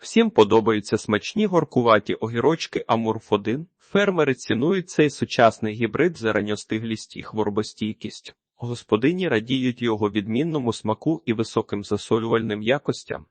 Всім подобаються смачні горкуваті огірочки Амурф-1. Фермери цінують цей сучасний гібрид за ранньостиглість і хворобостійкість. Господині радіють його відмінному смаку і високим засолювальним якостям.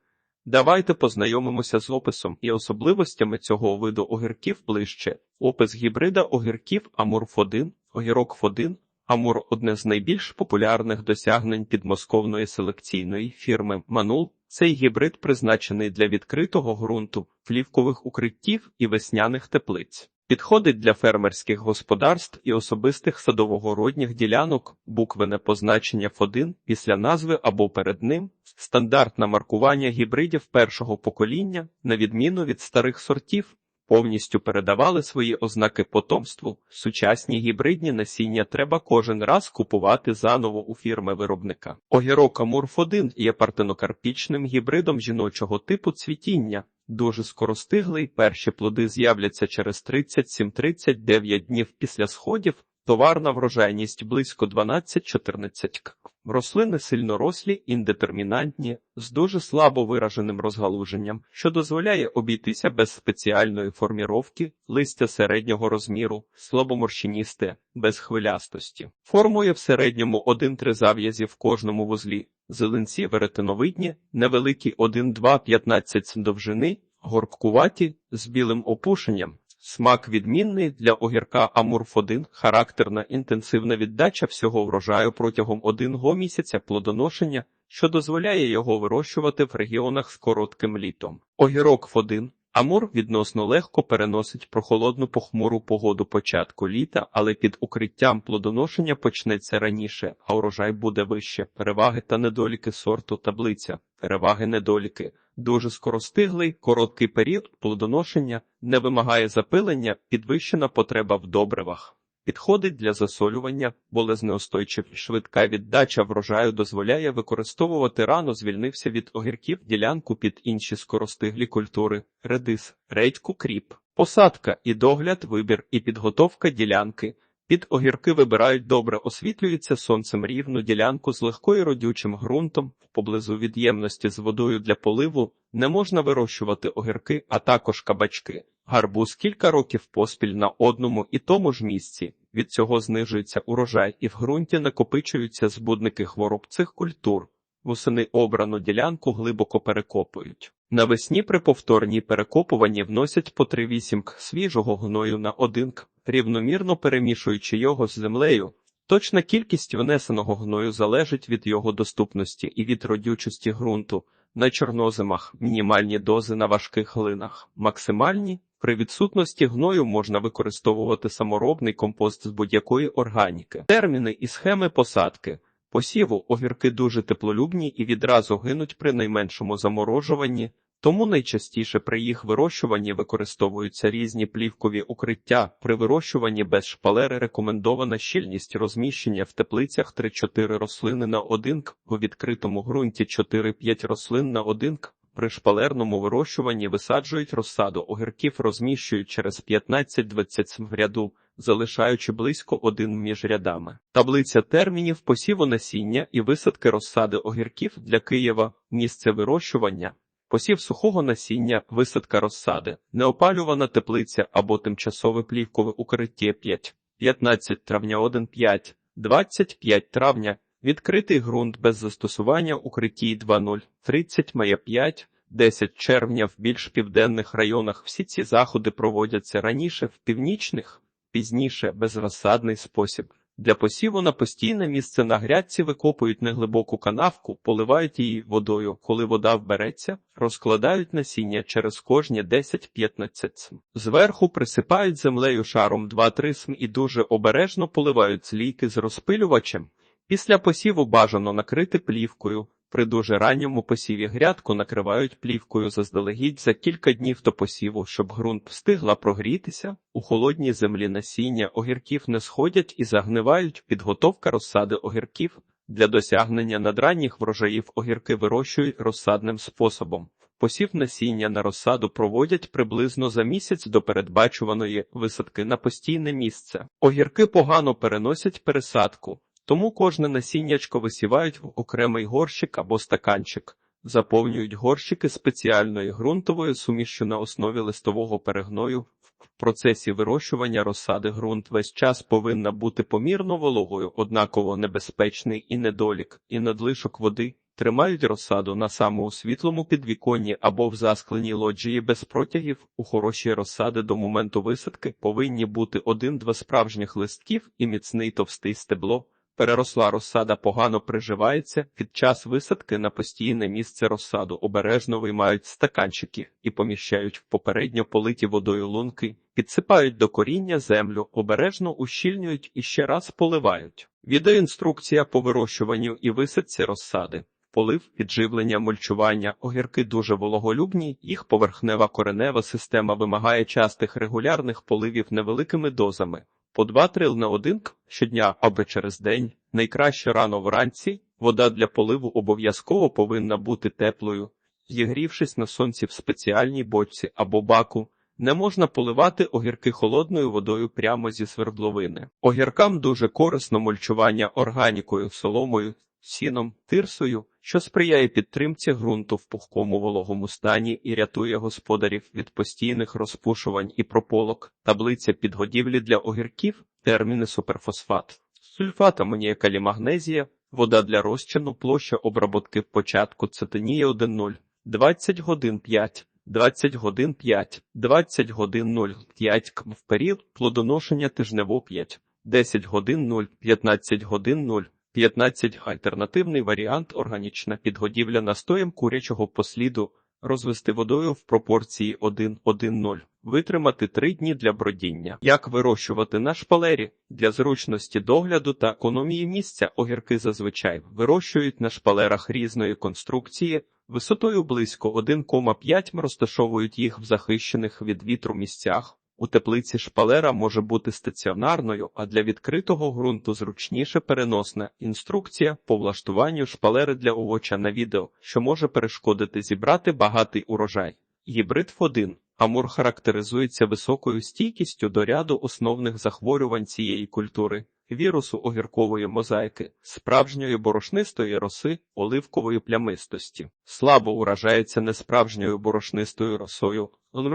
Давайте познайомимося з описом і особливостями цього виду огірків ближче. Опис гібрида огірків Амурф-1, огірок Ф1. Амур одне з найбільш популярних досягнень підмосковної селекційної фірми Манул. Цей гібрид призначений для відкритого ґрунту, плівкових укриттів і весняних теплиць. Підходить для фермерських господарств і особистих садовогородніх ділянок, буквене позначення F1 після назви або перед ним, стандартне маркування гібридів першого покоління, на відміну від старих сортів, повністю передавали свої ознаки потомству. Сучасні гібридні насіння треба кожен раз купувати заново у фірми виробника. Огірока Мурф-1 є партенокарпічним гібридом жіночого типу цвітіння. Дуже скоростиглий, перші плоди з'являться через 37-39 днів після сходів, товарна врожайність близько 12-14 к. Рослини сильно рослі, індетермінантні, з дуже слабо вираженим розгалуженням, що дозволяє обійтися без спеціальної форміровки, листя середнього розміру, слабоморщиністе, без хвилястості. Формує в середньому 1-3 зав'язі в кожному вузлі. Зеленці веретиновидні, невеликі 1-2-15 довжини, горбкуваті, з білим опушенням. Смак відмінний для огірка Амурф-1, характерна інтенсивна віддача всього врожаю протягом одного місяця плодоношення, що дозволяє його вирощувати в регіонах з коротким літом. Огірок Ф1 Амур відносно легко переносить прохолодну похмуру погоду початку літа, але під укриттям плодоношення почнеться раніше, а урожай буде вище. Переваги та недоліки сорту таблиця. Переваги недоліки. Дуже скоростиглий, короткий період плодоношення, не вимагає запилення, підвищена потреба в добривах. Підходить для засолювання, болезнеустойчив, швидка віддача врожаю дозволяє використовувати рано звільнився від огірків ділянку під інші скоростиглі культури, редис, редьку, кріп, посадка і догляд, вибір і підготовка ділянки. Під огірки вибирають добре освітлюється сонцем рівну ділянку з легкою родючим ґрунтом, поблизу від'ємності з водою для поливу не можна вирощувати огірки, а також кабачки. Гарбуз кілька років поспіль на одному і тому ж місці. Від цього знижується урожай і в ґрунті накопичуються збудники хвороб цих культур. Восени обрану ділянку глибоко перекопують. Навесні при повторній перекопуванні вносять по 3-8 к свіжого гною на 1 к, рівномірно перемішуючи його з землею. Точна кількість внесеного гною залежить від його доступності і від родючості ґрунту. На чорнозимах мінімальні дози на важких глинах, максимальні при відсутності гною можна використовувати саморобний компост з будь-якої органіки. Терміни і схеми посадки. Посіву огірки дуже теплолюбні і відразу гинуть при найменшому заморожуванні, тому найчастіше при їх вирощуванні використовуються різні плівкові укриття. При вирощуванні без шпалери рекомендована щільність розміщення в теплицях 3-4 рослини на 1 к, у відкритому ґрунті 4-5 рослин на 1 к. При шпалерному вирощуванні висаджують розсаду огірків, розміщують через 15-20 см в ряду, залишаючи близько один між рядами. Таблиця термінів посіву насіння і висадки розсади огірків для Києва, місце вирощування. Посів сухого насіння, висадка розсади, неопалювана теплиця або тимчасове плівкове укриття 5, 15 травня 1-5, 25 травня, відкритий ґрунт без застосування укритій 2.0, 30 мая 5, 10 червня в більш південних районах всі ці заходи проводяться раніше в північних, пізніше безрозсадний спосіб. Для посіву на постійне місце на грядці викопують неглибоку канавку, поливають її водою. Коли вода вбереться, розкладають насіння через кожні 10-15 см. Зверху присипають землею шаром 2-3 см і дуже обережно поливають злійки з розпилювачем. Після посіву бажано накрити плівкою. При дуже ранньому посіві грядку накривають плівкою заздалегідь за кілька днів до посіву, щоб ґрунт встигла прогрітися. У холодній землі насіння огірків не сходять і загнивають. Підготовка розсади огірків для досягнення надранніх врожаїв огірки вирощують розсадним способом. Посів насіння на розсаду проводять приблизно за місяць до передбачуваної висадки на постійне місце. Огірки погано переносять пересадку. Тому кожне насіннячко висівають в окремий горщик або стаканчик. Заповнюють горщики спеціальною ґрунтовою сумішчю на основі листового перегною. В процесі вирощування розсади ґрунт весь час повинна бути помірно вологою, однаково небезпечний і недолік, і надлишок води. Тримають розсаду на самому світлому підвіконні або в заскленій лоджії без протягів. У хорошій розсади до моменту висадки повинні бути один-два справжніх листків і міцний товстий стебло. Переросла розсада погано приживається, під час висадки на постійне місце розсаду обережно виймають стаканчики і поміщають в попередньо политі водою лунки, підсипають до коріння землю, обережно ущільнюють і ще раз поливають. Відеоінструкція по вирощуванню і висадці розсади. Полив, підживлення, мульчування, огірки дуже вологолюбні, їх поверхнева коренева система вимагає частих регулярних поливів невеликими дозами. По 2-3 л на один щодня або через день, найкраще рано вранці, вода для поливу обов'язково повинна бути теплою. Зігрівшись на сонці в спеціальній бочці або баку, не можна поливати огірки холодною водою прямо зі свердловини. Огіркам дуже корисно мульчування органікою, соломою, сіном, тирсою, що сприяє підтримці ґрунту в пухкому вологому стані і рятує господарів від постійних розпушувань і прополок, таблиця підгодівлі для огірків, терміни суперфосфат, сульфат амоніакалі магнезія, вода для розчину, площа обработки в початку цитинія 1,0, 20 годин 5. 20 годин 5, 20 годин 0, 5 км в період. Плодоношення тижнево 5, 10 годин 0, 15 годин 0, 15 альтернативний варіант органічна підгодівля настоєм курячого посліду розвести водою в пропорції 1-1-0, витримати 3 дні для бродіння. Як вирощувати на шпалері? Для зручності догляду та економії місця огірки зазвичай вирощують на шпалерах різної конструкції, висотою близько 1,5 м розташовують їх в захищених від вітру місцях. У теплиці шпалера може бути стаціонарною, а для відкритого ґрунту зручніше переносна інструкція по влаштуванню шпалери для овоча на відео, що може перешкодити зібрати багатий урожай. Гібрид Ф1 Амур характеризується високою стійкістю до ряду основних захворювань цієї культури. Вірусу огіркової мозаїки, справжньої борошнистої роси, оливкової плямистості, слабо уражається несправжньою борошнистою росою,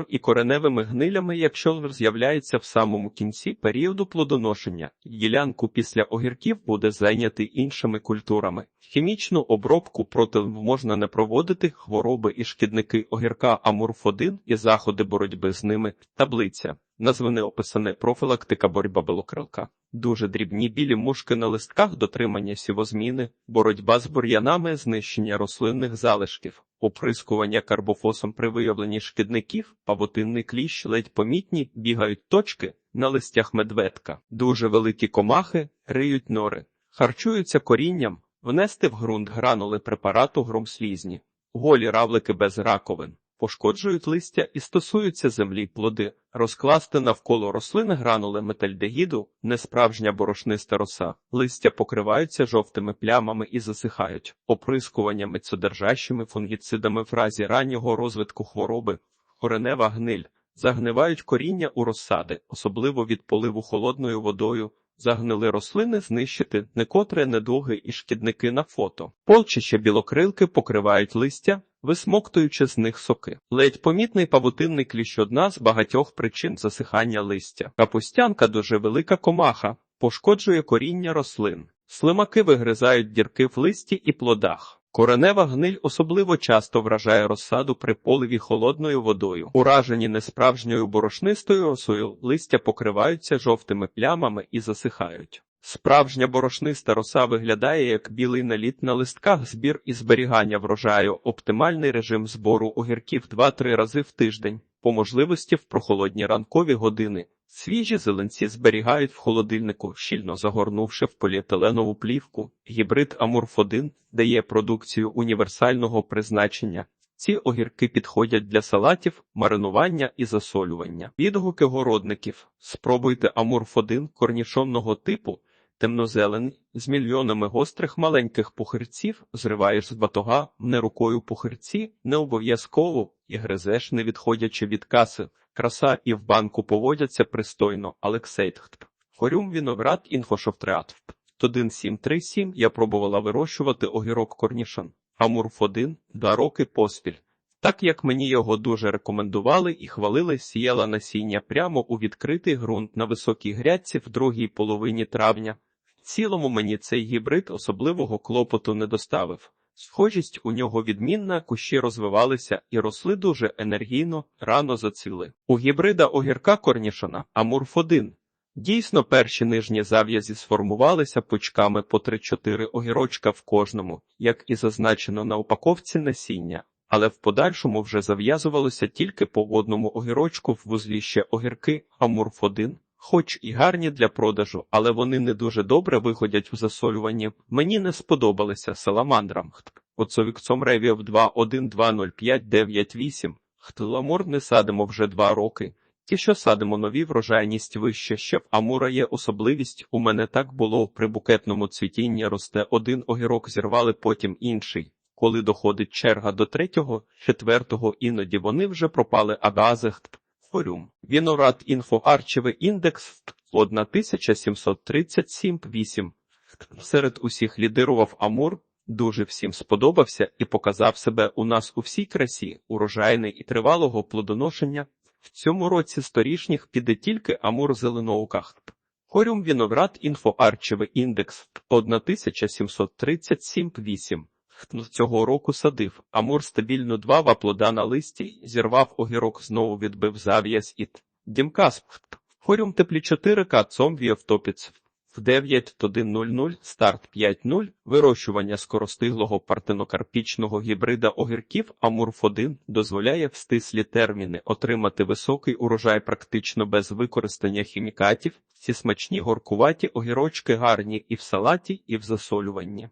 і кореневими гнилями, якщо з'являється в самому кінці періоду плодоношення, ділянку після огірків буде зайнятий іншими культурами. Хімічну обробку проти можна не проводити хвороби і шкідники огірка амурф-1 і заходи боротьби з ними. Таблиця. Назви не описане профілактика боротьба белокрилка. Дуже дрібні білі мушки на листках дотримання сівозміни, боротьба з бур'янами, знищення рослинних залишків, оприскування карбофосом при виявленні шкідників, павутинний кліщ, ледь помітні, бігають точки на листях медведка, дуже великі комахи, риють нори, харчуються корінням, внести в ґрунт гранули препарату громслізні, голі равлики без раковин. Пошкоджують листя і стосуються землі плоди, розкласти навколо рослини гранули метальдегіду, несправжня борошниста роса, листя покриваються жовтими плямами і засихають, оприскуваннями цодержащими фунгіцидами в разі раннього розвитку хвороби, коренева гниль, загнивають коріння у розсади, особливо від поливу холодною водою. Загнили рослини знищити некотре недуги і шкідники на фото. Полчища білокрилки покривають листя, висмоктуючи з них соки. Ледь помітний павутинний кліщ одна з багатьох причин засихання листя. Капустянка дуже велика комаха, пошкоджує коріння рослин. Слимаки вигризають дірки в листі і плодах. Коренева гниль особливо часто вражає розсаду при поливі холодною водою. Уражені несправжньою борошнистою росою листя покриваються жовтими плямами і засихають. Справжня борошниста роса виглядає як білий наліт на листках збір і зберігання врожаю, оптимальний режим збору огірків 2-3 рази в тиждень, по можливості в прохолодні ранкові години. Свіжі зеленці зберігають в холодильнику, щільно загорнувши в поліетиленову плівку. Гібрид Амурф-1 дає продукцію універсального призначення. Ці огірки підходять для салатів, маринування і засолювання. Відгуки городників. Спробуйте Амурф-1 корнішонного типу, темнозелений, з мільйонами гострих маленьких пухирців, зриваєш з батога, не рукою пухирці, не обов'язково і гризеш, не відходячи від каси. Краса і в банку поводяться пристойно. Алексейтхт. Хорюм віноград інфошофтреат. 1737 я пробувала вирощувати огірок корнішон. Амурф 1 два роки поспіль. Так як мені його дуже рекомендували і хвалили, сіяла насіння прямо у відкритий ґрунт на високій грядці в другій половині травня. В цілому мені цей гібрид особливого клопоту не доставив. Схожість у нього відмінна, кущі розвивалися і росли дуже енергійно, рано зацвіли. У гібрида огірка корнішона Амурф 1 Дійсно, перші нижні зав'язі сформувалися пучками по 3-4 огірочка в кожному, як і зазначено на упаковці насіння, але в подальшому вже зав'язувалося тільки по одному огірочку в вузлі ще огірки Амурф 1 хоч і гарні для продажу, але вони не дуже добре виходять в засолюванні. Мені не сподобалися саламандрам. Оцовікцом Ревів 2120598. Хтиламур не садимо вже два роки. Ті, що садимо нові, врожайність вища, ще в Амура є особливість. У мене так було при букетному цвітінні росте один огірок, зірвали потім інший. Коли доходить черга до третього, четвертого, іноді вони вже пропали агазехт. Форум. Вінорад інфо арчевий індекс 17737-8. Серед усіх лідирував Амур, дуже всім сподобався і показав себе у нас у всій красі, урожайний і тривалого плодоношення. В цьому році з торішніх піде тільки Амур зеленоуках. Хорюм Віноград інфо арчевий індекс 17737-8. Цього року садив. Амур стабільно два ваплода на листі, зірвав огірок, знову відбив зав'яз і Дімкасп. Хорюм теплі 4 к цом віавтопіц. В 9.1.00 старт 5.0 вирощування скоростиглого партенокарпічного гібрида огірків Амурф 1 дозволяє в стислі терміни отримати високий урожай практично без використання хімікатів. Ці смачні горкуваті огірочки гарні і в салаті, і в засолюванні.